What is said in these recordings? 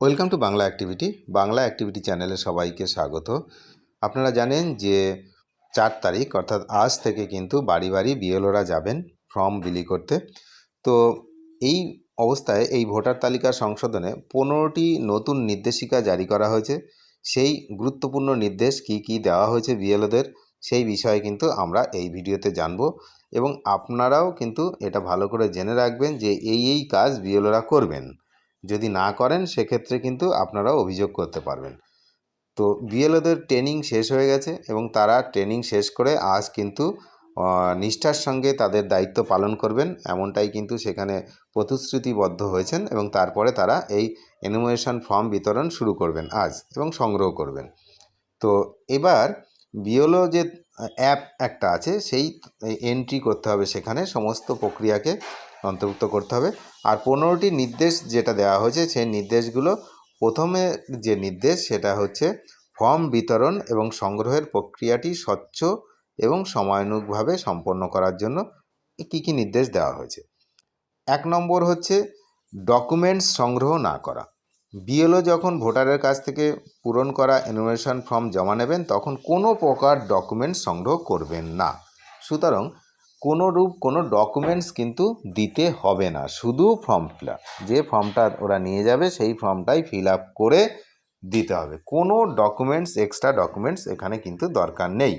Welcome to Bangla activity Bangla activity চ্যানেলে সবাইকে স্বাগত। আপনারা জানেন যে চার তারিখ, অর্থাৎ আজ থেকে কিন্তু বাড়ি বাড়ি বিএলওরা যাবেন ফর্ম বিলি করতে। তো এই অবস্থায় এই ভোটার তালিকা সংশোধনে পনেরোটি নতুন নির্দেশিকা জারি করা হয়েছে। সেই গুরুত্বপূর্ণ নির্দেশ কি কি দেওয়া হয়েছে বিএলওদের, সেই বিষয়ে কিন্তু আমরা এই ভিডিওতে জানব এবং আপনারাও কিন্তু এটা ভালো করে জেনে রাখবেন যে এই এই কাজ বিএলওরা করবেন। যদি না করেন, সেক্ষেত্রে কিন্তু আপনারাও অভিযোগ করতে পারবেন। তো বিএলওদের ট্রেনিং শেষ হয়ে গেছে এবং তারা ট্রেনিং শেষ করে আজ কিন্তু নিষ্ঠার সঙ্গে তাদের দায়িত্ব পালন করবেন, এমনটাই কিন্তু সেখানে প্রতিশ্রুতিবদ্ধ হয়েছেন এবং তারপরে তারা এই এনুমারেশন ফর্ম বিতরণ শুরু করবেন আজ এবং সংগ্রহ করবেন। তো এবার বিওলো যে, অ্যাপ একটা আছে, সেই এন্ট্রি করতে হবে সেখানে সমস্ত প্রক্রিয়াকে অন্তর্ভুক্ত করতে হবে। আর পনেরোটি নির্দেশ যেটা দেওয়া হয়েছে, সেই নির্দেশগুলো প্রথমে যে নির্দেশ, সেটা হচ্ছে ফর্ম বিতরণ এবং সংগ্রহের প্রক্রিয়াটি স্বচ্ছ এবং সময়ানুগভাবে সম্পন্ন করার জন্য কী কী নির্দেশ দেওয়া হয়েছে। এক নম্বর হচ্ছে ডকুমেন্টস সংগ্রহ না করা। বিএলও যখন ভোটারের কাছ থেকে পূরণ করা এনুমেশন ফর্ম জমা নেবেন, তখন কোনো প্রকার ডকুমেন্টস সংগ্রহ করবেন না। সুতরাং কোনো রূপ, কোনো ডকুমেন্টস কিন্তু দিতে হবে না। শুধু ফর্ম ফিল যে ফর্মটা ওরা নিয়ে যাবে, সেই ফর্মটাই ফিল আপ করে দিতে হবে। কোনো ডকুমেন্টস এক্সট্রা ডকুমেন্টস এখানে কিন্তু দরকার নেই।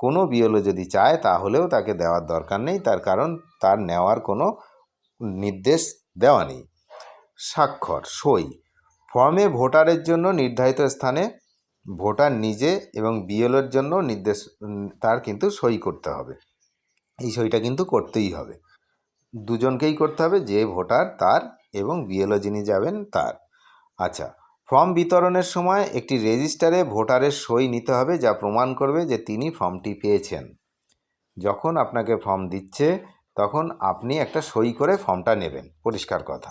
কোনো বিএলও যদি চায়, তাহলেও তাকে দেওয়ার দরকার নেই। তার কারণ, তার নেওয়ার কোনো নির্দেশ দেওয়া নেই। স্বাক্ষর, সই। ফর্মে ভোটারের জন্য নির্ধারিত স্থানে ভোটার নিজে এবং বিএলওর জন্য নির্দেশ তার কিন্তু সই করতে হবে। এই সইটা কিন্তু করতেই হবে। দুজনকেই করতে হবে, যে ভোটার তার এবং বিএলও যিনি যাবেন তার। আচ্ছা ফর্ম বিতরণের সময় একটি রেজিস্টারে ভোটারের সই নিতে হবে, যা প্রমাণ করবে যে তিনি ফর্মটি পেয়েছেন। যখন আপনাকে ফর্ম দিচ্ছে, তখন আপনি একটা সই করে ফর্মটা নেবেন, পরিষ্কার কথা।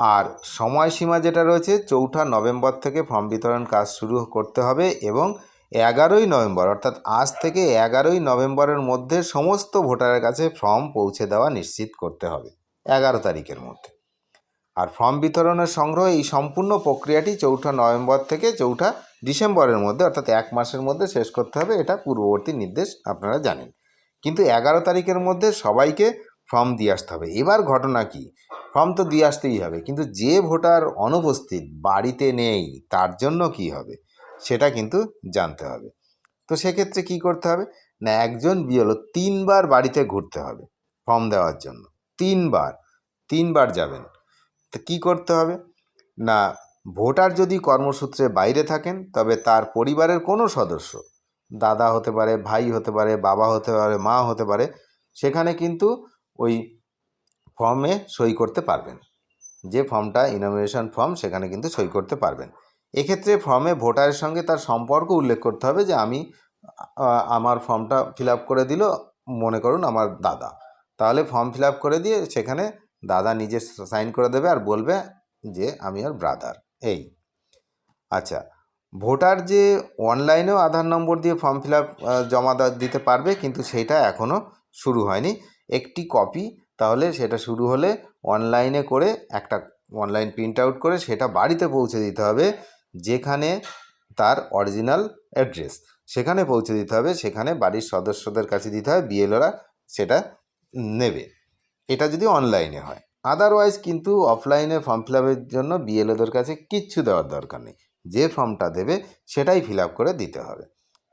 আর সময়সীমা যেটা রয়েছে, চৌঠা নভেম্বর থেকে ফর্ম বিতরণ কাজ শুরু করতে হবে এবং এগারোই নভেম্বর, অর্থাৎ আজ থেকে এগারোই নভেম্বরের মধ্যে সমস্ত ভোটারের কাছে ফর্ম পৌঁছে দেওয়া নিশ্চিত করতে হবে, এগারো তারিখের মধ্যে। আর ফর্ম বিতরণের সংগ্রহ এই সম্পূর্ণ প্রক্রিয়াটি চৌঠা নভেম্বর থেকে চৌঠা ডিসেম্বরের মধ্যে, অর্থাৎ এক মাসের মধ্যে শেষ করতে হবে, এটা পূর্ববর্তী নির্দেশ আপনারা জানেন। কিন্তু এগারো তারিখের মধ্যে সবাইকে ফর্ম দিয়ে আসতে হবে। এবার ঘটনা কি? ফর্ম তো দিয়ে আসতেই হবে, কিন্তু যে ভোটার অনুপস্থিত বাড়িতে নেই, তার জন্য কি হবে? সেটা কিন্তু জানতে হবে। তো সেক্ষেত্রে কি করতে হবে? না, একজন বিএলও তিনবার বাড়িতে ঘুরতে হবে ফর্ম দেওয়ার জন্য। তিনবার তিনবার যাবেন। তো কী করতে হবে? না, ভোটার যদি কর্মসূত্রে বাইরে থাকেন, তবে তার পরিবারের কোনো সদস্য, দাদা হতে পারে, ভাই হতে পারে, বাবা হতে পারে, মা হতে পারে, সেখানে কিন্তু ওই ফর্মে সই করতে পারবেন। যে ফর্মটা ইনোমিনেশন ফর্ম, সেখানে কিন্তু সই করতে পারবেন। এক্ষেত্রে ফর্মে ভোটারের সঙ্গে তার সম্পর্ক উল্লেখ করতে হবে যে আমি আমার ফর্মটা ফিল করে দিল, মনে করুন আমার দাদা। তাহলে ফর্ম ফিল করে দিয়ে সেখানে দাদা নিজে সাইন করে দেবে আর বলবে যে আমি আর ব্রাদার এই। আচ্ছা ভোটার যে অনলাইনেও আধার নম্বর দিয়ে ফর্ম ফিল জমা দিতে পারবে কিন্তু সেটা এখনও শুরু হয়নি। একটি কপি তাহলে সেটা শুরু হলে অনলাইনে করে একটা অনলাইন প্রিন্ট আউট করে সেটা বাড়িতে পৌঁছে দিতে হবে। যেখানে তার অরিজিনাল অ্যাড্রেস সেখানে পৌঁছে দিতে হবে, সেখানে বাড়ির সদস্যদের কাছে দিতে হবে বিএলওরা সেটা নেবে। এটা যদি অনলাইনে হয়। আদারওয়াইজ কিন্তু অফলাইনে ফর্ম ফিল জন্য বিএলওদের কাছে কিচ্ছু দেওয়ার দরকার নেই। যে ফর্মটা দেবে, সেটাই ফিল করে দিতে হবে।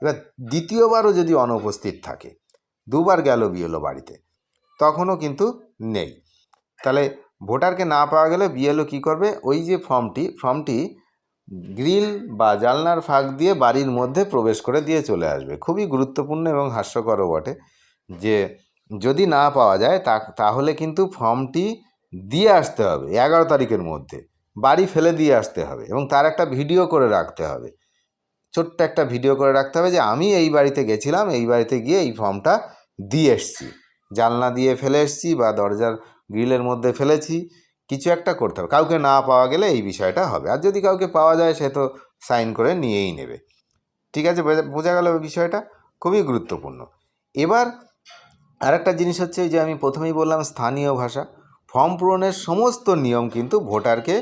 এবার দ্বিতীয়বারও যদি অনুপস্থিত থাকে, দুবার গেল বিএলও বাড়িতে, তখনও কিন্তু নেই। তাহলে ভোটারকে না পাওয়া গেলে বিএলও কী করবে? ওই যে ফর্মটি ফর্মটি গ্রিল বা জানলার ফাঁক দিয়ে বাড়ির মধ্যে প্রবেশ করে দিয়ে চলে আসবে। খুবই গুরুত্বপূর্ণ এবং হাস্যকরও বটে যে, যদি না পাওয়া যায় তা, তাহলে কিন্তু ফর্মটি দিয়ে আসতে হবে এগারো তারিখের মধ্যে। বাড়ি ফেলে দিয়ে আসতে হবে এবং তার একটা ভিডিও করে রাখতে হবে। ছোট্ট একটা ভিডিও করে রাখতে হবে যে, আমি এই বাড়িতে গেছিলাম, এই বাড়িতে গিয়ে এই ফর্মটা দিয়ে এসছি। জানলা দিয়ে ফেলে এসছি বা দরজার গ্রিলের মধ্যে ফেলেছি। কিছু একটা করতে হবে। কাউকে না পাওয়া গেলে এই বিষয়টা হবে। আর যদি কাউকে পাওয়া যায়, সে তো সাইন করে নিয়েই নেবে। ঠিক আছে? বোঝা- গেল বিষয়টা? খুবই গুরুত্বপূর্ণ। এবার আরেকটা জিনিস হচ্ছে যে, আমি প্রথমেই বললাম স্থানীয় ভাষা। ফর্ম পূরণের সমস্ত নিয়ম কিন্তু ভোটারকে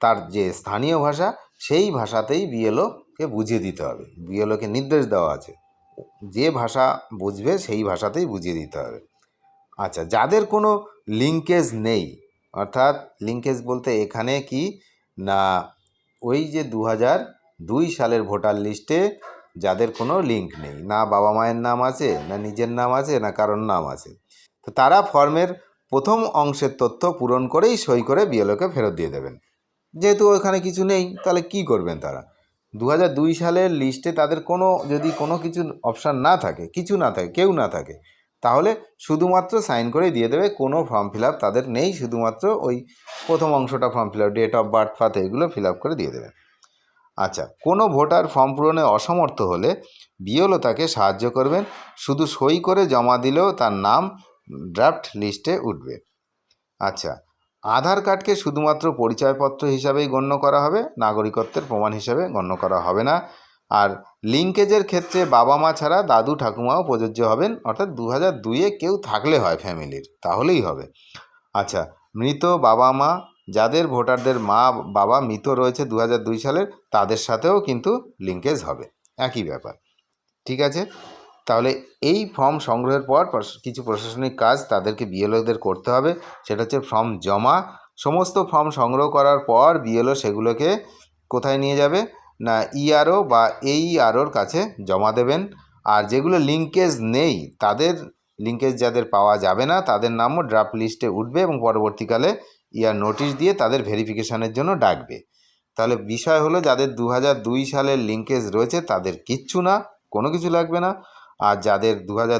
তার যে স্থানীয় ভাষা, সেই ভাষাতেই বিএলওকে বুঝিয়ে দিতে হবে। বিএলওকে নির্দেশ দেওয়া আছে। যে ভাষা বুঝবে, সেই ভাষাতেই বুঝিয়ে দিতে হবে। আচ্ছা যাদের কোনো লিঙ্কেজ নেই অর্থাৎ লিঙ্কেজ বলতে এখানে কি? না, ওই যে দু দুই সালের ভোটার লিস্টে যাদের কোনো লিঙ্ক নেই, না বাবা মায়ের নাম আছে, না নিজের নাম আছে, না কারোর নাম আছে। তো তারা ফর্মের প্রথম অংশের তথ্য পূরণ করেই সই করে বিএলওকে ফেরত দিয়ে দেবেন। যেহেতু ওখানে কিছু নেই, তাহলে কি করবেন তারা? দু হাজার দুই সালের লিস্টে তাদের কোনো, যদি কোনো কিছু অপশান না থাকে, কিছু না থাকে, কেউ না থাকে তাহলে শুধুমাত্র সাইন করে দিয়ে দেবে, কোনো ফর্ম ফিল তাদের নেই, শুধুমাত্র ওই প্রথম অংশটা form fill date of birth ফার্থ এগুলো ফিল করে দিয়ে দেবে। আচ্ছা কোনো ভোটার ফর্ম পূরণে অসমর্থ হলে বিএলও তাকে সাহায্য করবেন, শুধু সই করে জমা দিলেও তার নাম ড্রাফট লিস্টে উঠবে। আচ্ছা আধার কার্ডকে শুধুমাত্র পরিচয়পত্র হিসাবেই গণ্য করা হবে, নাগরিকত্বের প্রমাণ হিসাবে গণ্য করা হবে না। আর লিঙ্কেজের ক্ষেত্রে বাবা মা ছাড়া দাদু ঠাকুমাও প্রযোজ্য হবেন। অর্থাৎ দু হাজার দুইয়ে কেউ থাকলে হয় ফ্যামিলির, তাহলেই হবে। আচ্ছা মৃত বাবা মা, যাদের ভোটারদের মা, বাবা মৃত রয়েছে দু দুই সালের, তাদের সাথেও কিন্তু লিঙ্কেজ হবে। একই ব্যাপার। ঠিক আছে? তাহলে এই ফর্ম সংগ্রহের পর কিছু প্রশাসনিক কাজ তাদেরকে বিএলওদের করতে হবে। সেটা হচ্ছে ফর্ম জমা। সমস্ত ফর্ম সংগ্রহ করার পর বিএলও সেগুলোকে কোথায় নিয়ে যাবে? না ইআরও বা এইআরওর কাছে জমা দেবেন। আর যেগুলো লিঙ্কেজ নেই, তাদের লিঙ্কেজ যাদের পাওয়া যাবে না, তাদের নামও ড্রাফট লিস্টে উঠবে এবং পরবর্তীকালে ইয়ার নোটিশ দিয়ে তাদের ভেরিফিকেশনের জন্য ডাকবে। তাহলে বিষয় হলো যাদের দু সালের লিঙ্কেজ রয়েছে, তাদের কিচ্ছু না, কোনো কিছু লাগবে না। আর যাদের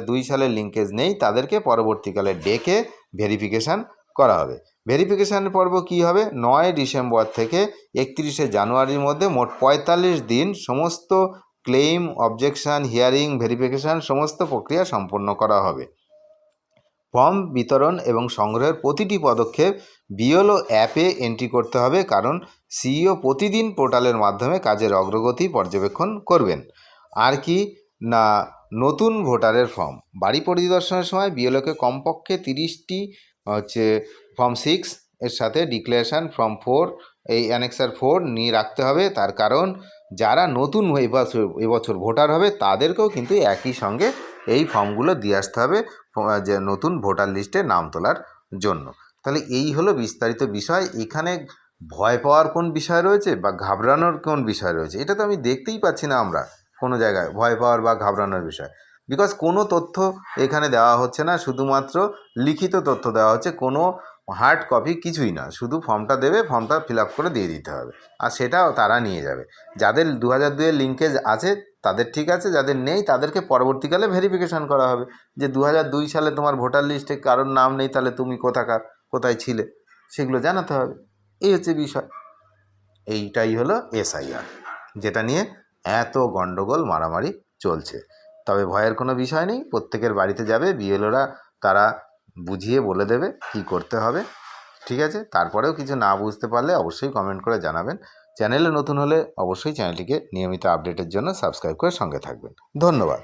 দু সালের লিঙ্কেজ নেই, তাদেরকে পরবর্তীকালে ডেকে ভেরিফিকেশান করা হবে। ভেরিফিকেশানের পর্ব কী হবে? নয় ডিসেম্বর থেকে একত্রিশে জানুয়ারির মধ্যে মোট পঁয়তাল্লিশ দিন সমস্ত ক্লেম অবজেকশান হিয়ারিং ভেরিফিকেশান সমস্ত প্রক্রিয়া সম্পন্ন করা হবে। ফর্ম বিতরণ এবং সংগ্রহের প্রতিটি পদক্ষেপ বিএলও অ্যাপে এন্ট্রি করতে হবে কারণ সিইও প্রতিদিন পোর্টালের মাধ্যমে কাজের অগ্রগতি পর্যবেক্ষণ করবেন। আর কি? না, নতুন ভোটারের ফর্ম বাড়ি পরিদর্শনের সময় বিএলওকে কমপক্ষে তিরিশটি, হচ্ছে ফর্ম সিক্স এর সাথে ডিক্লারেশান ফর্ম ফোর এই অ্যানেক্সার ফোর নিয়ে রাখতে হবে। তার কারণ, যারা নতুন এবছর এবছর ভোটার হবে, তাদেরকেও কিন্তু একই সঙ্গে এই ফর্মগুলো দিয়ে আসতে হবে যে নতুন ভোটার লিস্টে নাম তোলার জন্য। তাহলে এই হলো বিস্তারিত বিষয়। এখানে ভয় পাওয়ার কোন বিষয় রয়েছে বা ঘাবড়ানোর কোন বিষয় রয়েছে? এটা তো আমি দেখতেই পাচ্ছি না আমরা কোনো জায়গায়, ভয় পাওয়ার বা ঘাবড়ানোর বিষয়। বিকজ কোনো তথ্য এখানে দেওয়া হচ্ছে না, শুধুমাত্র লিখিত তথ্য দেওয়া হচ্ছে। কোনো হার্ড কপি কিছুই না, শুধু ফর্মটা দেবে ফর্মটা ফিল আপ করে দিয়ে দিতে হবে। আর সেটাও তারা নিয়ে যাবে। যাদের দু হাজার দুইয়ের লিঙ্কেজ আছে, তাদের ঠিক আছে, যাদের নেই, তাদেরকে পরবর্তীকালে ভেরিফিকেশান করা হবে যে দু দুই সালে তোমার ভোটার লিস্টে কারোর নাম নেই, তাহলে তুমি কোথাকার, কোথায় ছিলে? সেগুলো জানাতে হবে। এই হচ্ছে বিষয়। এইটাই হলো এসআইআর যেটা নিয়ে এত গণ্ডগোল মারামারি চলছে। তবে ভয়ের কোনো বিষয় নেই, প্রত্যেকের বাড়িতে যাবে বিএলওরা তারা বুঝিয়ে বলে দেবে কি করতে হবে, ঠিক আছে? তারপরেও কিছু না বুঝতে পারলে অবশ্যই কমেন্ট করে জানাবেন। চ্যানেলে নতুন হলে অবশ্যই চ্যানেলটিকে নিয়মিত আপডেটের জন্য সাবস্ক্রাইব করে সঙ্গে থাকবেন। ধন্যবাদ।